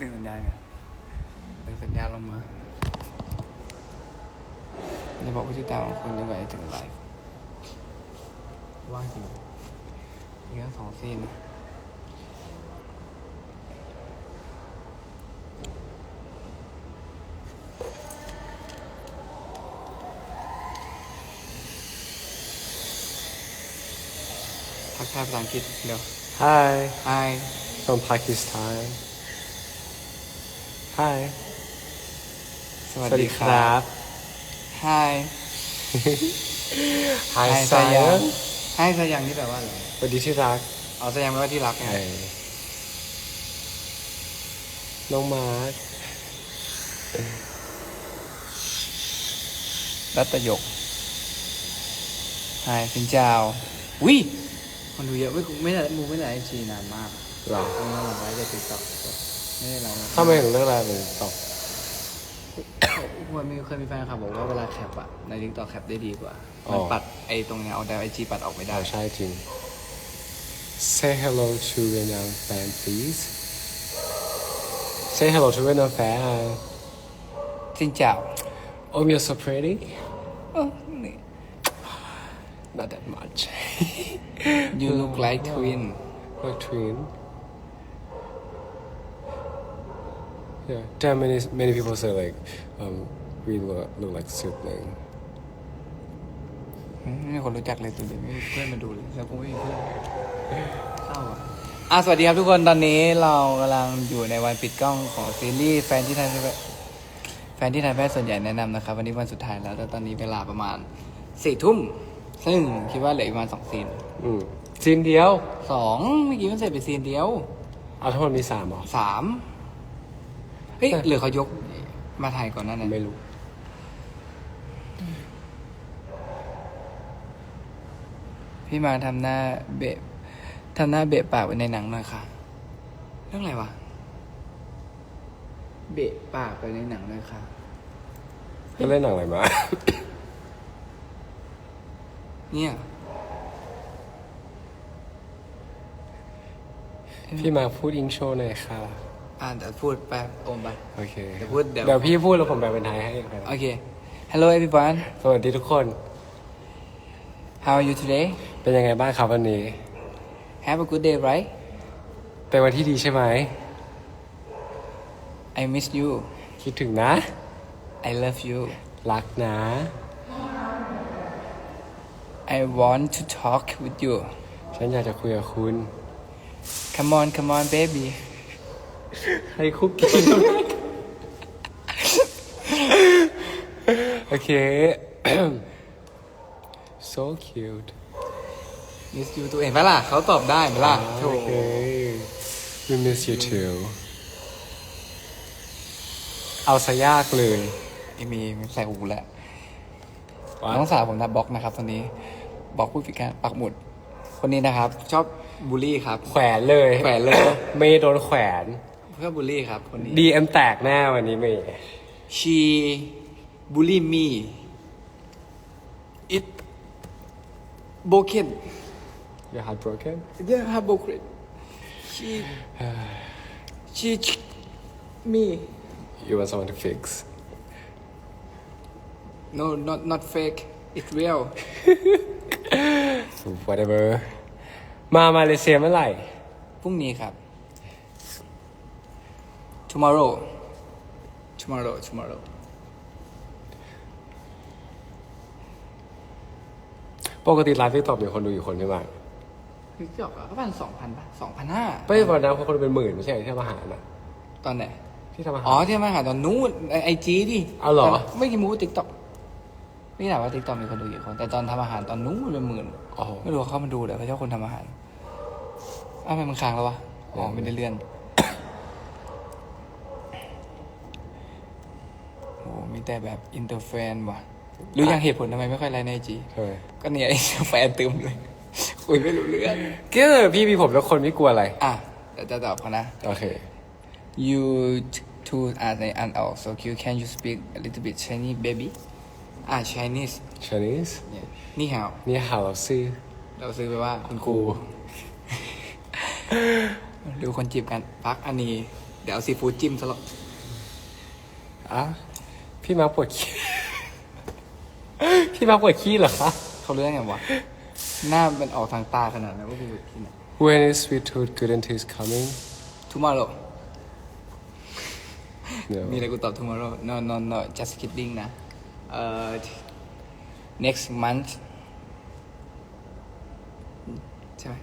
ดึงสัญญาณไงดึงสัญญาณลงมาจะบอกผู้ติดตามของคุณยังไงถึงไลฟ์ว่างจริงอีกแค่สองซีนทักทายภาษาอังกฤษเดี๋ยว Hi Hi from Pakistan Hi สวัสดีครับ Hi Hi สาสายยัยง Hi สายังนี่แปลว่าอะไรสวัสดีที่รักเอาสายังแปลว่าที่รักไงเออน้องมาร์ครัตยก Hi สินเจ้าวิคนดูเยอะไม่ไม่ได้มูไม่ได้ไอจีนานมากหรอเพิ่งมาไว้ในติ๊กต็อก ไม่ได้ไลฟ์ทำไมถึงเลือกอะไรเป็นตอบควรมีเคยมีแฟนคลับบอกว่าเวลาแคปอะในติ๊กต็อกแคปได้ดีกว่า มันปัดไอตรงเนี้ยเอาแต่ไอจีปัดออกไม่ได้อ๋อใช่จริง Say hello to Vietnam fan please Say hello to Vietnam fan สินเจ้า Oh you're so pretty เอ้อนี่ Not that much You look like twin Like twin Yeah damn many many people say like um we look, look like sibling ไม่มีคนรู้จักเลยตัวเดียวไม่มีเพื่อนมาดูเลยแล้วกูไม่มีเพื่อนเศร้าอะอะสวัสดีครับทุกคนตอนนี้เรากำลังอยู่ในวันปิดกล้องของซีรีส์แฟนที่ไทยแฟนที่ไทยแพทย์ส่วนใหญ่แนะนำนะครับ วันนี้วันสุดท้ายแล้วแล้วตอนนี้เวลาประมาณสี่ทุ่มซึ่งคิดว่าเหลืออีกประมาณสองซีนอืมซีนเดียวสองเมื่อกี้มันเสร็จไปซีนเดียวเอาทั้งหมดมีสามเหรอสาม เฮ้ยหรือเขายกมาถ่ายก่อนหนั้นนั้นไม่รู้ พี่มาทำหน้าเบะทำหน้าเบะปากไว้ในหนังหน่อยค่ะ เรื่องอะไรวะ เบะปากไปในหนังหน่อยค่ะ ก็เล่นหนังอะไรมา เนี่ยพี่มาพูดอิงโชว์หน่อยค่ะ อ่านแต่พูดแป๊บโอมไป โอเคเดี๋ยวพูดเดี๋ยว เดี๋ยวพี่พูดแล้วผมแปลเป็นไทยให้ก็ได้โอเค Hello everyone สวัสดีทุกคน how are you today เป็นยังไงบ้างครับวันนี้ have a good day right เป็นวันที่ดีใช่ไหม I miss you คิดถึงนะ I love you รักนะ I want to talk with you ฉันอยากจะคุยกับคุณ come on come on baby ให้คุกกี้โอเค so cute miss you ตัวเองปะล่ะเขาตอบได้ไหมล่ะโถโอเค we miss you too เอาซะยากเลยไอมีใส่หูแล้วว่าน้องสาวผมนะบล็อกนะครับคนนี้บล็อกผู้พิการปักหมุด คนนี้นะครับ ชอบบูลลี่ครับ แขวนเลย แขวนเลยเมย์โดนแขวน เพื่อบูลลี่ครับคนนี้ DM แตกแน่วันนี้เมย์ she bully me it broken Your heart broken yeah her broken she she me You want someone to fix no not not fake it's real whatever มามาเลเซียเมื่อไหร่ พรุ่งนี้ครับ tomorrow tomorrow tomorrow ปกติไลฟ์ทิกตอกมีคนดูอยู่คนใช่ไหมติ๊กต็อกอะก็พันสองพันป่ะสองพันห้าไม่วันนั้นคนเป็นหมื่นไม่ใช่ที่ทำอาหารนะตอนไหน ที่ทำอาหาร อ๋อ ที่มาหาตอนนู้นไอจีดิเอาเหรอแต่ไม่กี่มูติ๊กต็อกไม่ถามว่าติ๊กต็อกมีคนดูกี่คน แต่ตอนทำอาหารตอนนู้นเป็นหมื่นอ๋อไม่รู้ว่าเขามาดูเลยเขาชอบคนทำอาหารอ้าวทำไมมันค้างแล้ววะ อ๋อไม่ได้เลื่อน โอ้มี แต่แบบอินเตอร์แฟนว่ะรู้ยังเหตุผลทำไมไม่ค่อยไลน์ในไอจีใช่ไหมก็เนี่ยไอ้แฟนตึมเลย คุยไม่รู้เรื่องก็พี่มีผมแล้วคนไม่กลัวอะไร อะเดี๋ยวจะตอบเขานะ โอเค you two อ่านในอ่านออก so cute can you speak a little bit Chinese baby อ่า Chinese Chinese เนี่ยนี่ฮาวนี่ฮาวเราซื้อ เราซื้อไปว่าคุณคกูรูดูคนจีบกันพักอันนี้ เดี๋ยวเอาซีฟู้ดจิ้มซะหรอกอะ พี่มาร์คปวดขี้ พี่มาร์คปวดขี้เหรอคะ เขาเรื่องไงวะ หน้ามันออกทางตาขนาดนั้นว่ากูไปกิน When is sweet tooth goodn't taste coming tomorrow no มีอะไรกูตอบ tomorrow no no no just kidding นะเอ่อ next month ใช่ไหม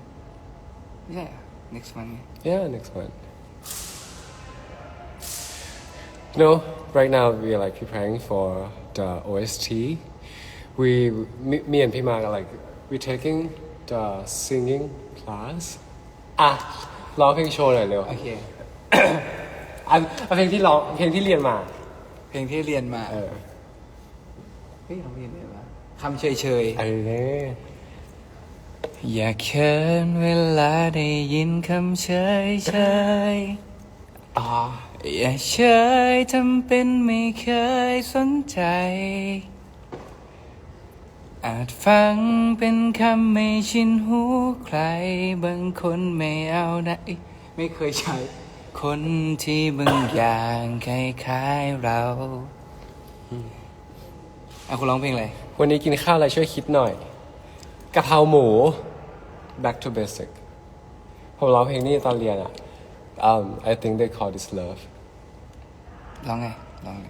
ไม่ใช่เหรอ next month ไง yeah next one no right now we are like preparing for the OST we me, me and Pima are like we taking the singing class อะร้องเพลงโชว์หน่อยเร็วโอเคอันเอาเพลงที่ร้องเพลงที่เรียนมา เพลงที่เรียนมาเออเฮ้ยเราเรียนอะไรวะคำเฉยเฉยๆเอออย่าเขินเวลาได้ยินคำเฉยเฉยๆอ่า อย่าเฉยทำเป็นไม่เคยสนใจ อาจฟังเป็นคำไม่ชินหูใคร บางคนไม่เอาได้ไม่เคยใช้ คนที่บางอย่างคล้ายๆเราอะคุณร้องเพลงอะไร วันนี้กินข้าวอะไรช่วยคิดหน่อยกะเพราหมู back to basic ผมร้องเพลงนี้ตอนเรียนอะ um I think they call this love ร้องไงร้องไง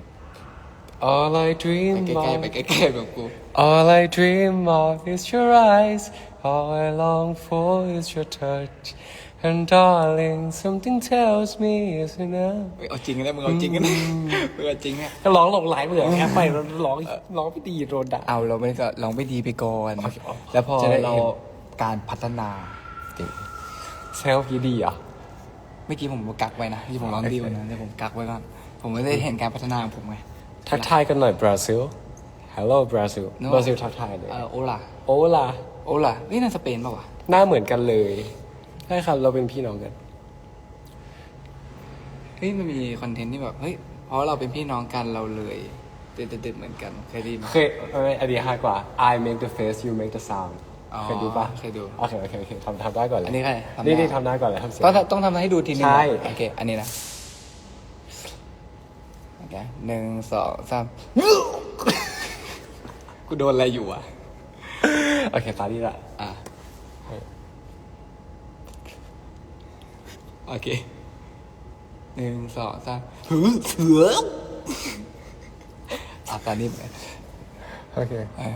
all I ไป dream ใกล้ๆ of ไปใกล้ๆแบบกู all I dream of is your eyes all I long for is your touch and darling something tells me is enough เฮ้ยเอาจริงนะมึงเอาจริงนะมึงเอาจริงนะก็ร้องหลงไหลเหมือนแค่ไปแล้วร้องร้องไม่ดีโดนด่า เอาเราไม่ก็ลองไม่ดีไปก่อนโอเคอ๋อแล้วพอจะได้เรา เห็นการพัฒนา เซลฟ์ดีอะเมื่อกี้ผมกักไว้นะที่ผมร้องดีวันนั้นแต่ผมกักไว้ก่อนผมไม่ได้เห็นการพัฒนาของผมไงทักทายกันหน่อยบราซิล Hello บราซิล No บราซิลทักทายเลยเออโอลาโอลาโอลานี่นั่นสเปนป่าวะหน้าเหมือนกันเลยใช่ครับเราเป็นพี่น้องกันเฮ้ยมันมีคอนเทนต์ที่แบบเฮ้ยเพราะเราเป็นพี่น้องกันเราเลยเด็ดเด็ดๆเหมือนกันเคยได้ยินไหมเคยเอ้ยอันนี้ฮาร์ดกว่า I make the face you make the sound อ๋อ เคยดูปะเคยดู โอเคโอเคโอเคทำทำได้ก่อนเลยอันนี้ใครทำได้ นี่นี่ทำได้ก่อนเลยทำเสียง ต้องต้องทำให้ดูทีนึงใช่ โอเค อันนี้นะโอเคหนึ่งสองสามกูโดนอะไรอยู่อะ โอเคตาดีละอะ โอเคหนึ่งสองสามหือเสืออะตอนนี้ไปโอเคอะ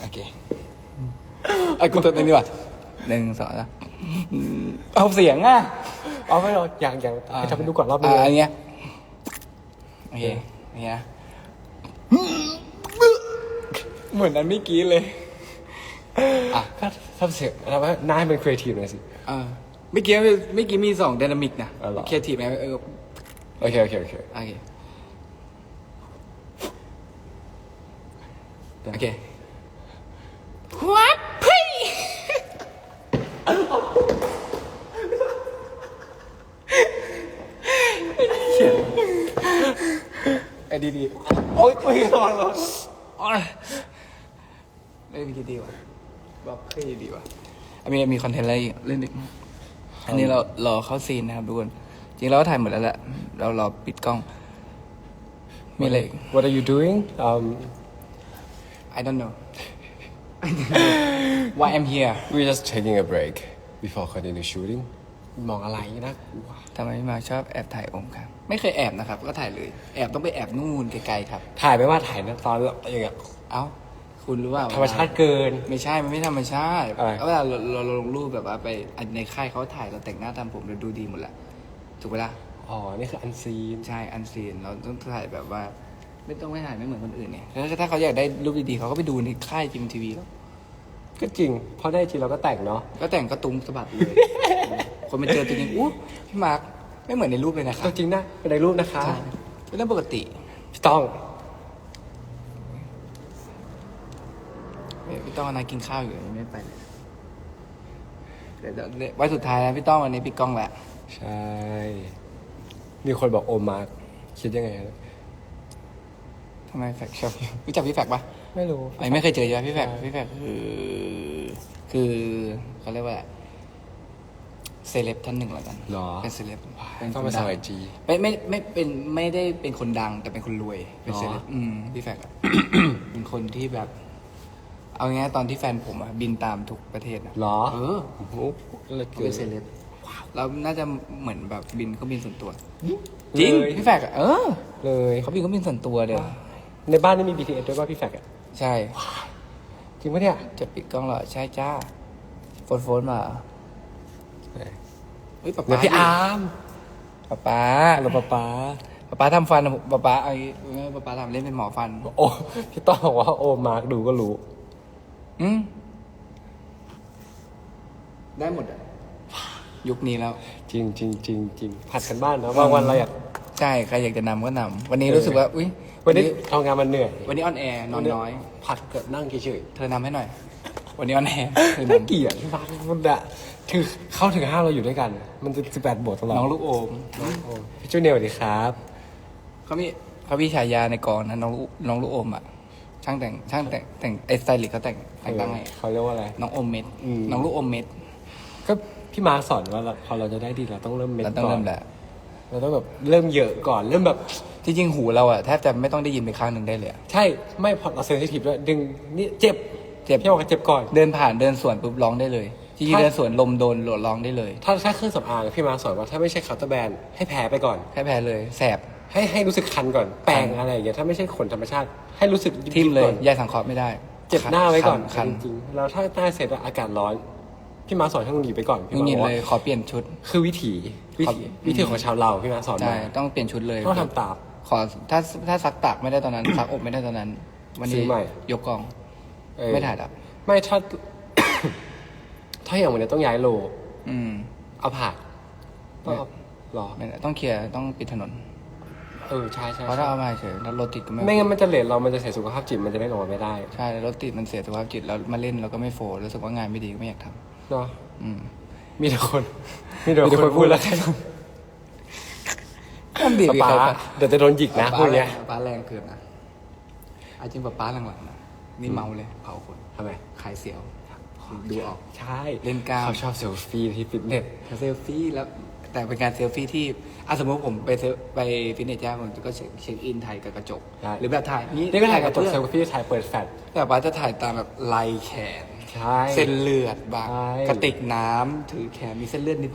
โอเค ไอ้กูตัวนี้ดีกว่าหนึ่งสองสามเอาเสียงอะเอาไม่เอาอย่างอย่างให้ทำไปดูก่อนรอบนึงอะนะอันเนี้ยโอเคอันเนี้ยนะเหมือนนั้นเมื่อกี้เลยอะถ้าทำเสียงทำให้หน้าให้มันครีเอทีฟหน่อยสิเออเมื่อกี้เมื่อกี้มีสองดินามิกนะอ๋อเหรอครีเอทีฟไหมเออโอเคโอเคโอเคโอเคโอเค What พี่ ไอ้ดีดีๆโอ๊ยคุยระวังระวังโอ๊ยเล่นดีดีว่ะบอกเฮ้ยดีว่ะอันนี้มีคอนเทนต์อะไรอีกเล่นอีกอันนี้เรารอเข้าซีนนะครับทุกคนจริงๆเราก็ถ่ายหมดแล้วแหละเรารอปิดกล้อง มีอะไรอีก What are you doing um I don't know why I'm here we're just taking a break before continue shooting มองอะไรนะกลัวทำไมพี่มาชอบแอบถ่ายอมครับ ไม่เคยแอบนะครับ ก็ถ่ายเลย แอบต้องไปแอบนู่นไกลๆครับ ถ่ายไม่ว่าถ่ายนะตอนอย่างเงี้ยเอ้าคุณรู้ว่าธรรมชาติเกิน ไม่ใช่มันไม่ธรรมชาติอะไรเวลาเราเราเราลงรูปแบบว่าไปอันในค่ายเขาถ่ายเราแต่งหน้าทำผมเราดูดีหมดแหละถูกไหมล่ะอ๋อ นี่คืออันซีน ใช่ อันซีน เราต้องถ่ายแบบว่า ไม่ต้องไม่ถ่ายไม่เหมือนคนอื่นเนี่ยแล้วถ้าเขาอยากได้รูปดีๆเขาก็ไปดูในค่ายจิมทีวีแล้วก็จริงเพราะได้จริงเราก็แต่งเนาะ ก็แต่งก็ตุ้งสะบัดเลย คนมาเจอตัวจริงอู้พี่มาร์คไม่เหมือนในรูปเลยนะครัตับวจริงนะเป็นในรูปนะคะใช่เป็นเรื่องปกติพี่ต้องพี่ต้องนายกินข้าวอยู่ยังไม่ไปเลยเดี๋ยวเดี๋ยวไว้สุดท้ายแล้วพี่ต้องวันนี้พี่ก้องแหละใช่ มีคนบอกโอมาร์คคิดยังไงนะทำไมแฟกชอบรู้จักพี่แฟกปะ ไม่รู้ ไอ้ไม่เคยเจอใช่ไหมพี่แฟกใช่พี่แฟกคือ คือเขาเรียกว่า เซเลบท่านหนึ่งแล้วกันหรอ เป็นเซเลบเป็นต้องคไปนสดังมัยจี ไม่ไม่ไม่เป็นไม่ได้เป็นคนดังแต่เป็นคนรวย เป็นหรอเซเลบอืมพี่แฟกอะเป็นคนที่แบบ เอาง่ายๆตอนที่แฟนผมอะบินตามทุกประเทศนะหรอ เออโอ้โหเลยเขาเกิเป็นนเซเลบเราน่าจะเหมือนแบบบินก็บินส่วนตัวจริงเลยพี่แฟกอะเออเลย เขาบินก็บินส่วนตัวเดียวในบ้านนี่มี BTS ด้วยป่ะพี่แฟกอะใช่ จริงปะเนี่ย จะปิดกล้องเหรอใช่จ้าโฟนโฟนมา เหรอเฮ้ยป๊าเดี๋ยวป๊าพี่อาร์มป๊าป๊าเราป๊าป๊าป๊าป๊าทำฟันอะป๊าป๊าเอางี้เออป๊าป๊าทำเล่นเป็นหมอฟันโอ้พี่ต้องบอกว่าโอมาร์กดูก็รู้อืมได้หมดอะยุคนี้แล้ว จริงจริงจริงจริงผัดกันบ้านนะบางวันเราอยากใช่ใครอยากจะนำก็นำวันนี้เออรู้สึกว่า อุ้ยวันนี้ทำงานมันเหนื่อยวันนี้ออนแอร์นอนน้อย ผัดกับนั่งเฉยเธอนำให้หน่อย วันนี้ออนแอร์เธอๆน่านำเกลียดพี่ฟ้ามันอะคือเข้าถึงห้าเราอยู่ด้วยกัน มันจะสิบแปดบทตลอดน้องลูกโอมโอ้พี่จูเนียร์สวัสดีครับเขามีเขามีฉายาในกองนะน้องลูกน้องลูกโอมอะช่างแต่งช่างแต่งแต่งไอสไตลิสต์เขาแต่งแต่งตั้งให้เขาเรียกว่าอะไร น้องโอมเม็ดอืม น้องลูกโอมเม็ดก็พี่มาร์คสอนว่าเราพอเราจะได้ดีเราต้องเริ่มเม็ดเราต้องก่อเริ่นมแหละเราต้องแบบเริ่มเยอะก่อนเริ่มแบบ ที่จริงหูเราอะแทบจะไม่ต้องได้ยินไปข้างหนึ่งได้เลยอะใช่ไม่พอเราเซนซิทีฟด้วยดึงนี่เจ็บ เจ็บพี่บอกว่าเจ็บก่อน เดินผ่านเดินสวนปุ๊บร้องได้เลยที่จริงถ้าเดินสวนลมโดนโหลดร้องได้เลยถ้าถ้าเครื่องสำอางพี่มาร์คสอนว่าถ้าไม่ใช่เคาน์เตอร์แบรนด์ให้แพ้ไปก่อน แค่แพ้เลย แสบให้ให้รู้สึกคันก่อน แปรงอะไรอย่างเงี้ยถ้าไม่ใช่ขนธรรมชาติ ให้รู้สึกทิ่มเลย ก่อนยายสังเคราะห์ไม่ได้เจ็บหน้าไว้ก่อนคันจริงๆแล้วถ้าหน้าเสร็จอะอากาศร้อนพี่มาร์คสอนให้มึงหนีไปก่อนๆพี่นี่มาร์คยินบอกเลยว่าขอเปลี่ยนชุด คือวิถีวิถีครับ วิถีของชาวเราพี่มาร์คสอนใช่มาต้องเปลี่ยนชุดเลย ต้องทำตาม ขอถ้าถ้าซักตากไม่ได้ตอนนั้น ซักอบไม่ได้ตอนนั้น วันซื้นี้อใหม่ ยกกอง เออ ไม่ถ่ายดับไม่ถ้า ถ้าอย่างวันนี้ต้องย้ายโลอืม เอาผ่าต้องเอาหรอไม่ได้ต้องเคลียร์ต้องปิดถนน เออใช่ใช่เพราะถ้าเอามาเฉยแล้วรถติดก็ไม่ไม่งั้นมันจะเลทเรามันจะเสียสุขภาพจิตมันจะได้นอนไม่ได้ใช่รถติดมันเสียสุขภาพจิตแล้วมาเล่นเราก็ไม่โฟร์รู้สึกว่างานไม่ดีก็ไม่อยากทำเนาะอืม มีแต่คน มีแต่คนพูดแล้วต้องบีบอีกป๊าครับป๊าเดี๋ยวจะโดนหยิกนะพป้าวกแรเนี้งยป้าแรงเกินนะอาจริงป้าป้าหลังๆนะ นี่เมาเลยเผาคนทำไมขายเสียวดูออกใช่เล่นกล้ามเขาชอบเซลฟี่ที่ฟิตเนสเซลฟี่แล้วแต่เป็นการเซลฟี่ที่อะสมมติผมไปเซลไปฟิตเนสจ้าผมก็เช็คเช็คอินถ่ายกับกระจก หรือแบบถ่ายนี่ก็ถ่ายกับตัวเพื่อนเซลฟี่ถ่ายเปิดแฟลชแต่ป้าจะถ่ายตามแบบลายแขนใช่เส้นเลือดบางใช่กระติกน้ำถือแขนมีเส้นเลือดนิด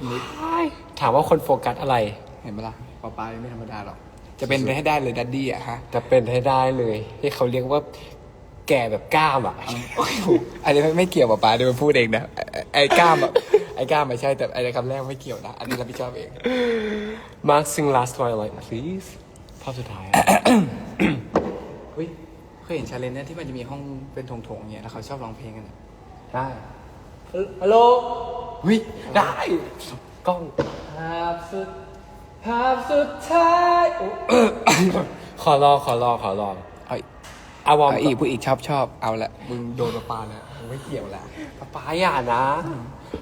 ถามว่าคนโฟกัสอะไรๆเห็นไหมล่ะป้าป้าไม่ธรรมดาหรอกจะเป็นไปให้ได้เลยดัดดี้อะฮะแต่เป็นให้ได้เลยที่เขาเรียกว่า แก่แบบกล้ามอะโอ้ยอันนี้ไม่เกี่ยวป้าป้าเดี๋ยวมันพูดเองนะไอ้ไอ้กล้ามอะไอ้กล้ามไม่ใช่แต่ไอ้คำแรกไม่เกี่ยวนะ อันนี้รับผิดชอบเอง Mark sing last twilight please ภาพสุดท้ายอะ เฮ้ยเคยเห็นชาเลนจ์เนี่ยที่มันจะมีห้องเป็นถงๆอย่างเงี้ยแล้วเขาชอบร้องเพลงกันอะได้ ฮัลโหลเฮ้ย ได้กล้อง ภาพสุด ภาพสุดท้ายโอ้ขอรอขอรอขอรอเอาอีกอาวอร์มเอาอีกผู้อีกชอบชอบเอาละมึงโดนมาปาแล้วมึงไม่เกี่ยวละป๊าป๊าอย่านะ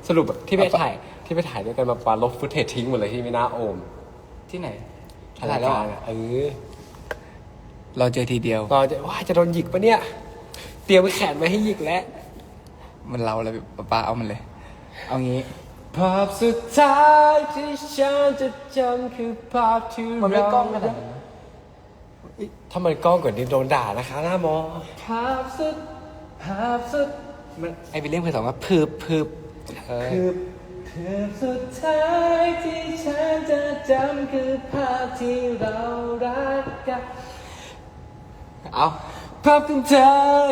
สรุปอะที่ไปถ่ายที่ไปถ่ายด้วยกันมาปาลบฟุตเทจทิ้งหมดเลยที่ไม่น่าโอมที่ไหนถ่ายถ่ายรายแล้วการเหรออะเออเราเจอทีเดียวเราจะว่าจะโดนหยิกปะเนี่ย เตรียมแขนมาให้หยิกแล้ว มันเราแล้วป้าป้าเอามันเลย เอางี้ภาพสุดท้ายที่ฉันจะจำคือภาพที่มันไม่กล้องขนาดนั้น ถ้ามันกล้องกว่านี้โดนด่านะคะหน้ามอภาพสุดภาพสุดมันไอวิลเลียมเคยสอนว่าพืบพืบเออคือภาพสุดท้ายที่ฉันจะจำคือภาพที่เรารักกันเอาภาพของเธอ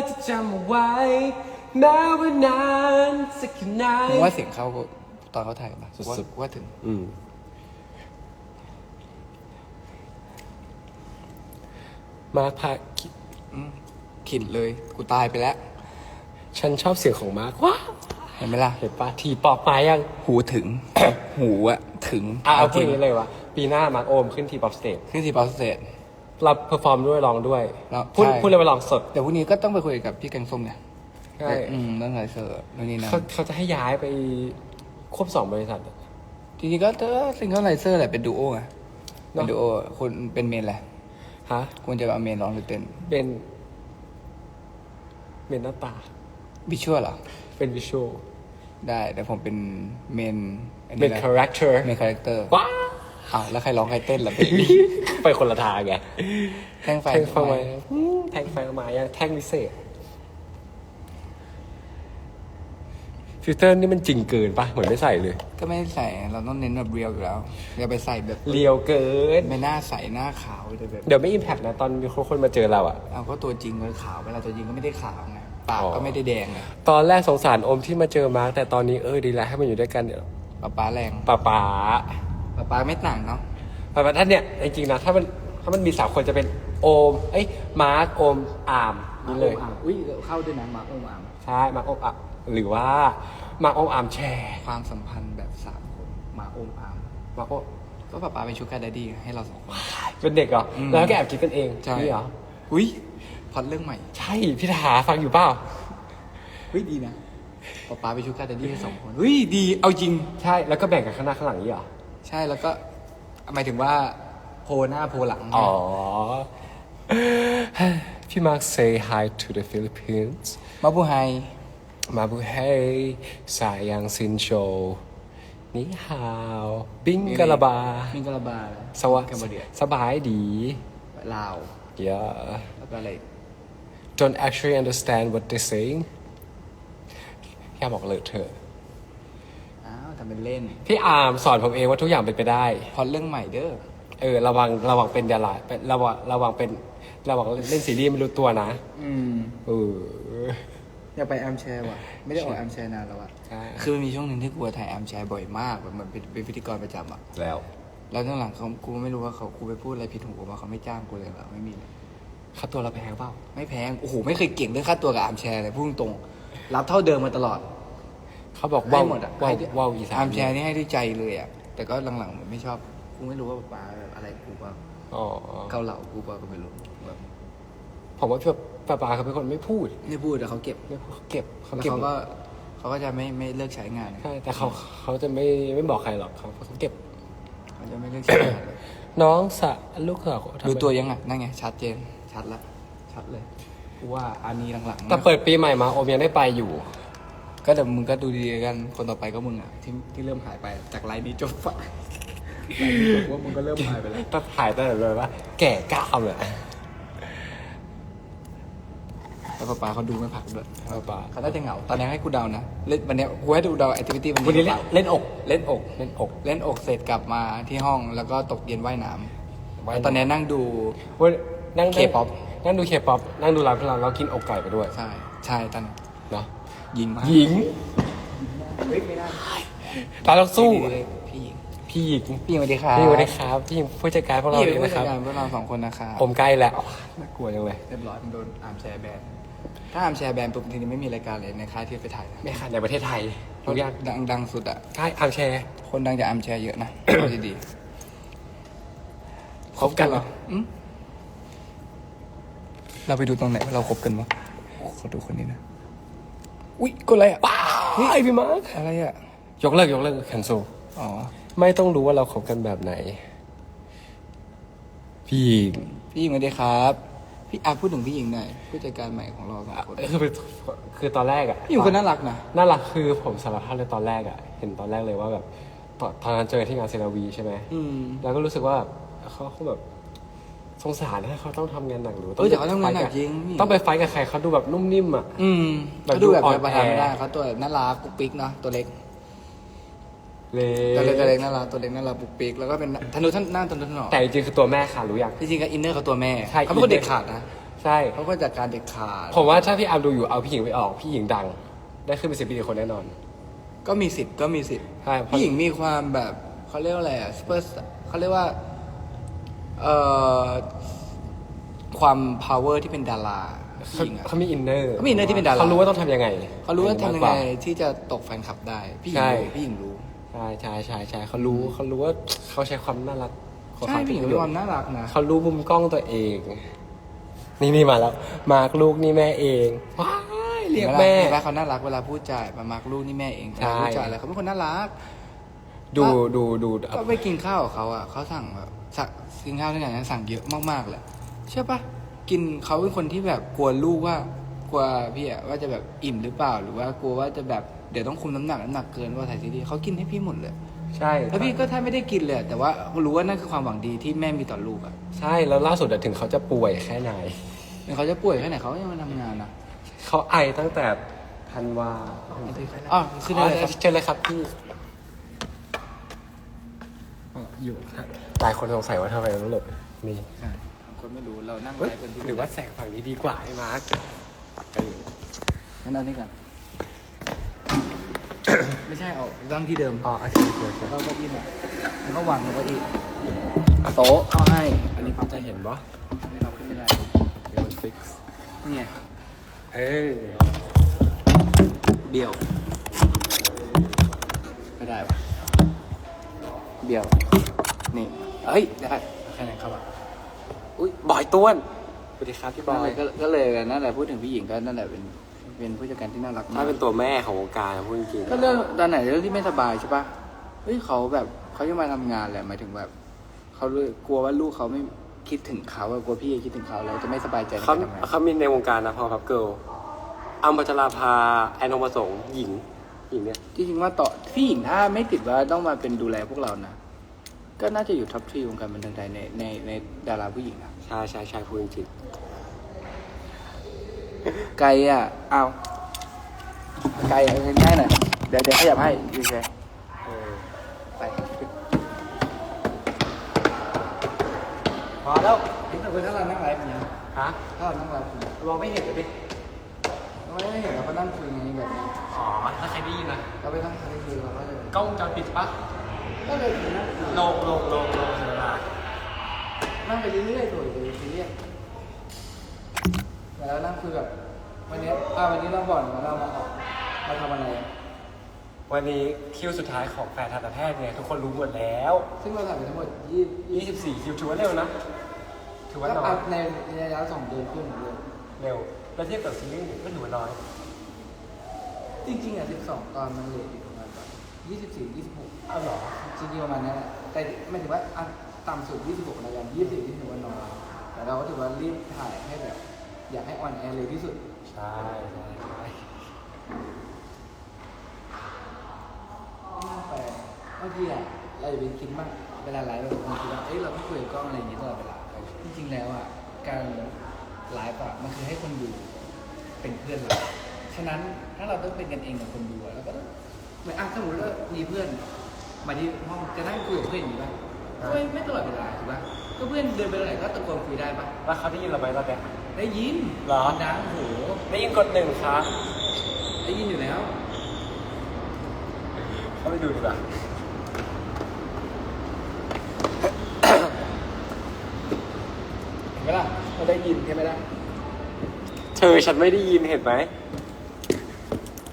จะจำเอาไว้แม้ว่านานสักแค่ไหนมึงว่าเสียงเขาตอนเขาถ่ายกันปะสุดๆว่าว่าถึง อืม มาร์คพาคิดอืมขิดเลย กูตายไปแล้ว ฉันชอบเสียงของมาร์คว้าเห็นไหมล่ะ เห็นปะทีปอบมายังหูถึง หูอะถึงอะเอาจพูดริองย่างนี้เลยวะปีหน้ามาร์คโอมขึ้นทีป๊อปสเตจขึ้นที่บอสเตดรับเพอร์ฟอร์มด้วยร้องด้วยแล้วพูดใช่ พูดเลยว่าร้องสดแต่พรุ่งนี้ก็ต้องไปคุยกับพี่แกงส้มไงใช่อืมเรื่องอะไรเซอร์นู่นนี่นะเขาเขาจะให้ย้ายไปควบสองบริษัทอะ จริงๆก็เออซิงเกิลไลเซอร์แหละเป็นดูโอไงเนอะเป็นดูโอคุณเป็นเมนแหละ ฮะคุณจะเอาเมนร้องหรือเต้นเป็นเป็นหน้าตา วิชวลเหรอ เป็นวิชวลได้แต่ผมเป็นเมนอันเป็นี้นแหละ character เมนคาแรคเตอร์ว้าอ้าวแล้วใครร้องใครเต้นล่ะเป็นไปคนละทางไงแท่งไฟแทงไฟมาอืมแทงไฟมายังแทงพิเศษ ฟิลเตอร์นี่มันจริงเกินปะเหมือนไม่ใส่เลย ก็ไม่ได้ใส่เราต้องเน้นแบบเรียวอยู่แล้วอย่าไปใส่แบบเรียวเกินไม่หน้าใสหน้าขาวเลยแบบเดี๋ยวไม่อิมแพกนะตอนมีคนมาเจอเราอะเอาก็ตัวจริงก็ขาวเวลาตัวจริงก็ไม่ได้ขาวไงปากอ๋อก็ไม่ได้แดงไงตอนแรกสงสารอมที่มาเจอมาร์คแต่ตอนนี้เออดีแล้วให้มันอยู่ด้วยกันเดี๋ยวป๊าป๊าแรงป้าป๋าป๊าป๊าไม่ต่างเนาะป้าป๋าท่านเนี่ยจริงๆนะถ้ามันถ้ามันมีสามคนจะเป็นโอมเอ้ยมาร์คโอมอาร์มนี่เลยอุ้ยเข้าด้วยนะมาโอมอามใช่มาร์คโอมอาร์ม หรือว่ามาร์คโอมอาร์มแชร์ความสัมพันธ์แบบสามคนมาโอมอามมาร์คโอมก็ป๊าป๊าเป็นชูการ์ดดดี้ให้เราสองคน เป็นเด็กเหรอ อืม แล้วก็แอบคิดกันเองใช่นี่เหรอ อุ้ยพล็อดเรื่องใหม่ใช่พี่ทหารฟังอยู่เปล่าเฮ้ยดีนะป๊าป๊าเป็นชูการ์ดดดี้ให้สองคนเฮ้ยดีเอาจริง ใช่แล้วก็แบ่งกันข้างหน้าข้างหลังนี่เหรอ ใช่แล้วก็หมายถึงว่าโพลหน้าโพลหลัง อ๋อ พี่มาร์ค say hi to the Philippines มาบูไฮ มาบุเฮสายยังซินโชนี่ฮาวบิงกะลาบา มิงกะลาบาสวัสกัมพูเดียสบายดี ลาว yeah แล้วก็อะไร don't actually understand what they're saying แค่บอกเลยเถอะอ้าวทำเป็นเล่น พี่อาร์มสอนผมเองว่าทุกอย่างเป็นไปได้พล็อดเรื่องใหม่เด้อ เออ ระวังระวังเป็นดาราเป็นระวังระวังเป็นระวังเล่นซีรีส์ไม่รู้ตัวนะ อืมเออ อยากไปแอมแชร์ว่ะ ไม่ได้ออกแอมแชร์นานแล้วอะใช่คือมันมีช่วงหนึ่งที่กูถ่ายแอมแชร์บ่อยมากแบบเหมือนเป็นเป็นพิธีกรประจำอะแล้ว แล้วตอนหลังเขากูไม่รู้ว่าเขากูไปพูดอะไรผิดหูว่าเขาไม่จ้างกูเลยเหรอไม่มีค่าตัวเราแพงเปล่าไม่แพงโอ้โหไม่เคยเก่งเรื่องค่าตัวกับอาร์มแชร์เลยพูดตรงๆรับเท่าเดิมมาตลอด เขาบอกให้ว่าวหมดอะว่าวให้ว่าวอีสานอาร์มแชร์นี่ให้ด้วยใจเลยอะแต่ก็หลังๆเหมือนไม่ชอบกูไม่รู้ว่าป้าแบบอะไรกูว่าอ๋อเกาเหลากูว่าก็ไม่รู้แบบ ผมว่าพี่ ป้าปาเขาเป็นคนไม่พูดไม่พูดแต่เขาเก็บไม่พูดเขาเก็บเขาแล้วเก็บเขาก็เขาก็จะไม่ไม่เลิกใช้งานใช่แต่เขาเขาจะไม่ไม่บอกใครหรอกเขาเขาเก็บ เขาจะไม่เลิกใช้งานเลยน้องสะลูกเหรอทำไมดูตัวยังอะนั่นไงชัดเจนชัดละชัดเลยกูว่าอันนี้หลังๆแต่เปิดปีใหม่มาโอมยังได้ไปอยู่ ก็แต่มึงก็ดูดีๆกันคนต่อไปก็มึงอะที่ที่เริ่มหายไปจากไลน์นี้จบฝักไลน์นี้จบว่ามึงก็เริ่มหายไปแล้วต้องถ่ายตั้งแต่เลยว่าแก่ก้าวเลย แล้วป้าปาเขาดูไม่พักด้วยป้าปาเขาน่าจะเหงา ตอนนี้ให้กูเดานะ เล่นวันเนี้ยกูให้ดูเดาแอคทิวิตี้วันวันนี้นี้เล่นเล่นอก เล่นอก เล่นอก เล่นอกเสร็จกลับมาที่ห้องแล้วก็ตกเย็นว่ายน้ำว่ายน้ำตอนนี้นั่งดูวันนั่ง K-pop นั่งดูเคป๊อปนั่งดูไลฟ์พลังแล้วกินอกไก่ไปด้วย ใช่ ใช่ตอนนี้เนาะยิงมากหญิงเฮ้ยไม่ได้เราต้องสู้พี่หญิงพี่หญิงพี่หญิงสวัสดีครับพี่สวัสดีครับพี่หญิงผู้จัดการพวกเราพี่เอเป็นงผู้นะคจัรัดบการพวกเราสองคนนะครับผมใกล้แล้วอ๋อน่ากลัวจังเลยเรียบร้อยมันโดนอาร์มแชร์แบน ถ้าอาร์มแชร์แบนปุ๊บทีนี้ไม่มีรายการเลยในค่ายที่ไปถ่ายนะไม่ค่ะในประเทศไทยทุกอย่างดังดังสุดอะใช่อาร์มแชร์ คนดังจากอาร์มแชร์เยอะนะ เอาดีคบกันเหรอๆอืมเราไปดูตรงไหนว่าเราคบกันวะขอดูคนนี้นะ อุ๊ยกดอะไรอะว้าวไอพี่มาร์คอะไรอะ ยกเลิกยกเลิกแคนเซิลอ๋อ ไม่ต้องรู้ว่าเราคบกันแบบไหน พี่หญิงพี่หญิงสวัสดีครับ พี่อาพูดถึงพี่หญิงหน่อยผู้จัดการใหม่ของเราสองคนคือเป็นคือตอนแรกอะพี่หญิงคนน่ารักนะน่ารักคือผมสารภาพเลยตอนแรกอะเห็นตอนแรกเลยว่าแบบตอนตอนนั้นเจอที่งานเซราวีใช่ไหมอืมแล้วก็รู้สึกว่าเขาเขาแบบสงสารให้เขาต้องทำงานหนักหรือเออแต่เขาทำงานหนักจริงต้องไปไฟท์กับใครเขาดูแบบนุ่มนิ่มอะอืมแบบเขาดูแบบดูอ่อนประทานไม่ได้แอเขาตัวน่ารักปุ๊กปิ๊กเนาะตัวเล็ก เลยตัวเล็กตัวเล็กน่ารักตัวเล็กน่ารักปุ๊กปิ๊กแล้วก็เป็นธนุท่านหน้าธนุถนอมแต่จริงๆคือตัวแม่ค่ะรู้ยัง จริงๆก็อินเนอร์เขาตัวแม่ใช่ เขาเป็นคนเด็ดขาดนะใช่ เขาก็จัดการเด็ดขาดผมว่าถ้าพี่อาร์มดูอยู่เอาพี่หญิงไปออก พี่หญิงดัง ได้ขึ้นเป็นศิลปินอีกคนแน่นอน ก็มีสิทธิ์ก็มีสิทธิ์ใช่เพราะพี่หญิงมีความแบบเขาเรียกว่าอะไรอะ super เขาเรียกว่าเอ่อความ power ที่เป็นดาราผู้เขาหญิงอะเขามีอินเนอร์เขามี inner ที่เป็นดารา เขารู้ว่าต้องทำยังไงเขารู้ว่าทำยังไงที่จะตกแฟนคลับได้ พี่หญิงใช่ รู้พี่หญิงรู้ ใช่ใช่ใช่ใช่เขารู้เขารู้ว่าเขาใช้ความน่ารักของใช่เขาพี่หญิงถูกมีประโยคชวามน์น่ารักนะ เขารู้มุมกล้องตัวเอง นี่นี่มาแล้ว มาร์คลูกนี่แม่เองว้ายเรียกแม่เห็นไหเขาน่ารักเวลาพูดจามามาร์กลูกนี่แม่เองใช่ พูดจาอะไรเขาเป็นคนน่ารัก ดูดูดูก็ไปกินข้าวกับเขาอะเขาสั่งแบบสั่งกินข้าวด้วยกันนั้นสั่งเยอะมากๆเลยเชื่อปะกินเขาเป็นคนที่แบบกลัวลูกว่ากลัวพี่อะว่าจะแบบอิ่มหรือเปล่า หรือว่ากลัวว่าจะแบบ เดี๋ยวต้องคุมน้ำหนักน้ำหนักเกินว่าถ่ายซีรีส์เขากินให้พี่หมดเลย ใช่แล้วพี่ก็แทบไม่ได้กินเลย แต่ว่ารู้ว่านั่นคือความหวังดีที่แม่มีต่อลูกอะใช่แล้วล่าสุดอะถึงเขาจะป่วยแค่ไหนถึงเขาจะป่วยแค่ไหนเขาก็ยังมาทำงานนะเขาไอตั้งแต่ธันวาอ๋อขึ้นได้เลยครับเชิญเลยครับพี่อยู่หลายคนสงสัยว่าทำไมต้องหลบนี่ใช่คนไม่รู้เรานั่งเฮ้ยไลฟ์กันที่หรือว่าแสงฝั่งนี้ดีกว่าไอ้มาร์คเอองั้นเอานี่ก่อน ไม่ใช่เอาตั้งที่เดิมอ๋อโอเคโอเคโอเคแล้วก็เก้าอี้มาแล้วก็วางบนเก้าอี้โต๊ะเอาให้ อันนี้พับจะเห็นปะอันนี้พับขึ้นไม่ได้เดี๋ยวมันฟิกซ์นี่ไงเอ้ยเบี้ยว ไม่ได้ปะเบี้ยว นี่เฮ้ย ได้แค่นั้นครับอะอุ้ยบอยต้วนสวัสดีครับพี่บนั่อนเลยยก็ก็เลยนั่นแหละพูดถึงพี่หญิงก็นั่นแหละเป็น เป็นผู้จัดการที่น่ารักมาถ้ากเป็นตัวแม่ของวงการพูดจริงๆก็เรื่องตอนไหนเรื่องที่ไม่สบายใช่ปะเฮ้ยเขาแบบเขายังมาทำงานแหละหมายถึงแบบเขาเลยกลัวว่าลูกเขาไม่คิดถึงเขาอะกลัวพี่คิดถึงเขาแล้วจะไม่สบายใจในเขาการทำงานเขามีในวงการนะพอพับเกิลอัมพัชราภาแอนทองประสงค์หญิงหญิงเนี่ย จริงๆว่าต่อพี่หญิงถ้าไม่ติดว่าต้องมาเป็นดูแลพวกเรานะก็น่าจะอยู่ท็อปทรีวงการบันเทิงไทยในในในดาราผู้หญิงนะ ใช่ใช่ใช่พูดจริง ไกลอะเอาไกลอะง่ายหน่อยเดี๋ยวเดี๋ยวขยับให้ดูเฉยๆเออไปพอแล้วนี่แต่ถ้าเรานั่งไลฟ์อย่างเงี้ยฮะถ้าเรานั่งไลฟ์อย่างเงี้ยมองไม่เห็นเลยดิไม่เห็นเราก็นั่งคุยอย่างนี้แบบนี้อ๋อถ้าใครได้ยินนะเราไปนั่งคุยคุยเราก็จะกล้องวงจรปิดปะก็เลยนั่งลงลงลงลงเวลานั่งไปเรื่อยๆตัวไปเรื่อยๆ แล้วนั่งคุยแบบวันนี้อ่าวันนี้เราบ่อนว่าเรามาออกมาทำอะไร วันนี้คิวสุดท้ายของแฟนทันตแพทย์เนี่ยทุกคนรู้หมดแล้ว ซึ่งเราถ่ายไปทั้งหมดยี่24 คิวถือว่าเร็วนะ ถือว่าน้อก็ยในในระยะสองเดือนขึ้นเดือนเร็วแล้วเทียบกับซีรีส์ก็ถือว่าน้อย จริงๆอะสิบสองตอนมันเลทอยู่ประมาณยี่สิบสี่ยี่สิบหกอ้าวเหรอ จริงๆประมาณนั้นแหละแต่ไม่ถึงว่าอะต่ำสุดยี่สิบหกแล้วกันยี่สิบสี่ที่ถือว่าน้อยแต่เราก็ถือว่ารีบถ่ายให้แบบ อยากให้ออนแอร์เร็วที่สุด ใช่ใช่ใช่ไม่น่าแปลกบางทีอะเราจะไปคิดมากเวลาไลฟ์เราบางทีว่าเอ้ยเราต้องคุยกับกล้องอะไรอย่างนี้ตลอดเวลาจริงๆแล้วอะการไลฟ์อะมันคือให้คนดูเป็นเพื่อนเราฉะนั้นถ้าเราต้องเป็นกันเองกับคนดูอะเราก็ต้องเหมือนอะสมมติว่ามีเพื่อน มาที่ห้องจะนั่งคุยกับเพื่อนอย่างนี้ป่ะก็ไม่ไม่ตลอดเวลาถูกป่ะก็เพื่อนเดินไปไหนก็ตะโกนคุยได้ป่ะแล้วเขาได้ยินเราไหมตอนเนี้ย ได้ยินเหรอ ดังโหได้ยินกดหนึ่งครับได้ยินอยู่แล้ว เข้าไปดูดีกว่า เห็นไหมล่ะเราได้ยินใช่ไหมล่ะเธอฉันไม่ได้ยินเห็นไหม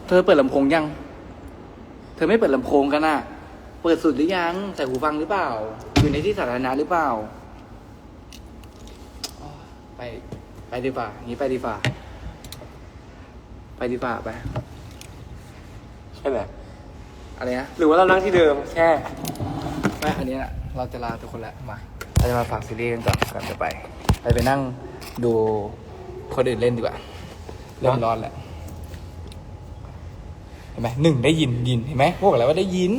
เธอเปิดลำโพงยัง เธอไม่เปิดลำโพงกันน่ะ เปิดสุดหรือยังใส่หูฟังหรือเปล่า อยู่ในที่สาธารณะหรือเปล่าอ๋อไป ไปดีฝ่าอย่างนี้ไปดีฝ่าไปดีฝ่าไปใช่ไหมอะไรนะหรือว่าเรานั่งที่เดิมแค่ไม่อันนี้น่ะเราจะลาทุกคนแล้วมาเราจะมาฝากซีรีส์กันก่อนก่อนจะไปเราไปนั่งดูคนอื่นเล่นดีกว่าเริ่มร้อนแล้วเห็นไหมหนึ่งได้ยินยินเห็นไหมพวกอะไรว่าได้ยิน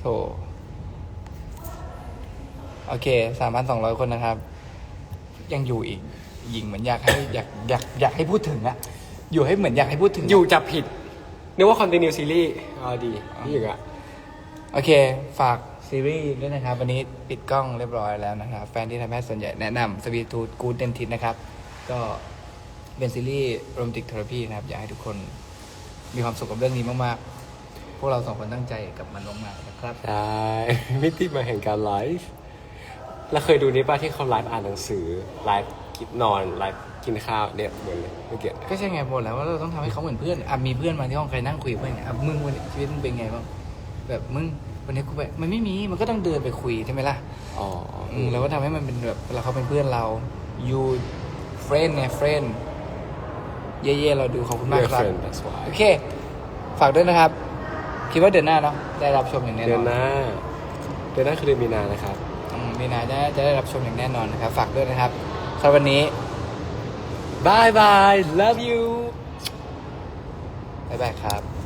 โธ่โอเคสามพันสองร้อยคนนะครับ ยังอยู่อีก ยิงเหมือนอยากให้อยากอยากอยากให้พูดถึงอะอยู่ให้เหมือนอยากให้พูดถึงะอยู่จับผิดนึกว่าคอนติเนียซีรีส์อ๋อดีนี่อีกอะโอเค ฝากซีรีส์ด้วยนะครับ วันนี้ปิดกล้องเรียบร้อยแล้วนะครับ แฟนที่ทำให้ส่วนใหญ่แนะนำสวีทูดกูดเดนทิสนะครับ ก็เป็นซีรีส์โรแมนติกเทอราพีนะครับ อยากให้ทุกคนมีความสุขกับเรื่องนี้มากๆ พวกเราสองคนตั้งใจกับมันมากๆนะครับ ได้มิติมาแห่งการไลฟ์ แล้วเคยดูนี่ป่ะที่เขาไลฟ์อ่านหนังสือไลฟ์กินนอนไลฟ์กินข้าวเนี่ยเหมือนเลยเมื่อกี้ก็ใช่ไงบอกแล้วว่าเราต้องทำให้เขาเหมือนเพื่อนอะมีเพื่อนมาที่ห้องใครนั่งคุยกับเพื่อนเนี่ยอะมึงวันนี้ชีวิตมึงเป็นไงบ้างแบบมึงวันนี้กูไปมันไม่มีมันก็ต้องเดินไปคุยใช่ไหมล่ะอ๋ออืมเราก็ทำให้มันเป็นแบบเราเขาเป็นเพื่อนเรา you friend ไง friend เย่ๆเราดูขอบคุณมาก Dear ครับ friend that's why โอเค ฝากด้วยนะครับ คิดว่าเดือนหน้าเนาะได้รับชมอย่างแน่นเดืออนนหน้าเดือนหน้าคือเดือนมีนานะครับอื มีนาจะจะได้รับชมอย่างแน่นอนนะครับ ฝากด้วยนะครับสำหรับวันนี้บายบาย love you บายบายครับ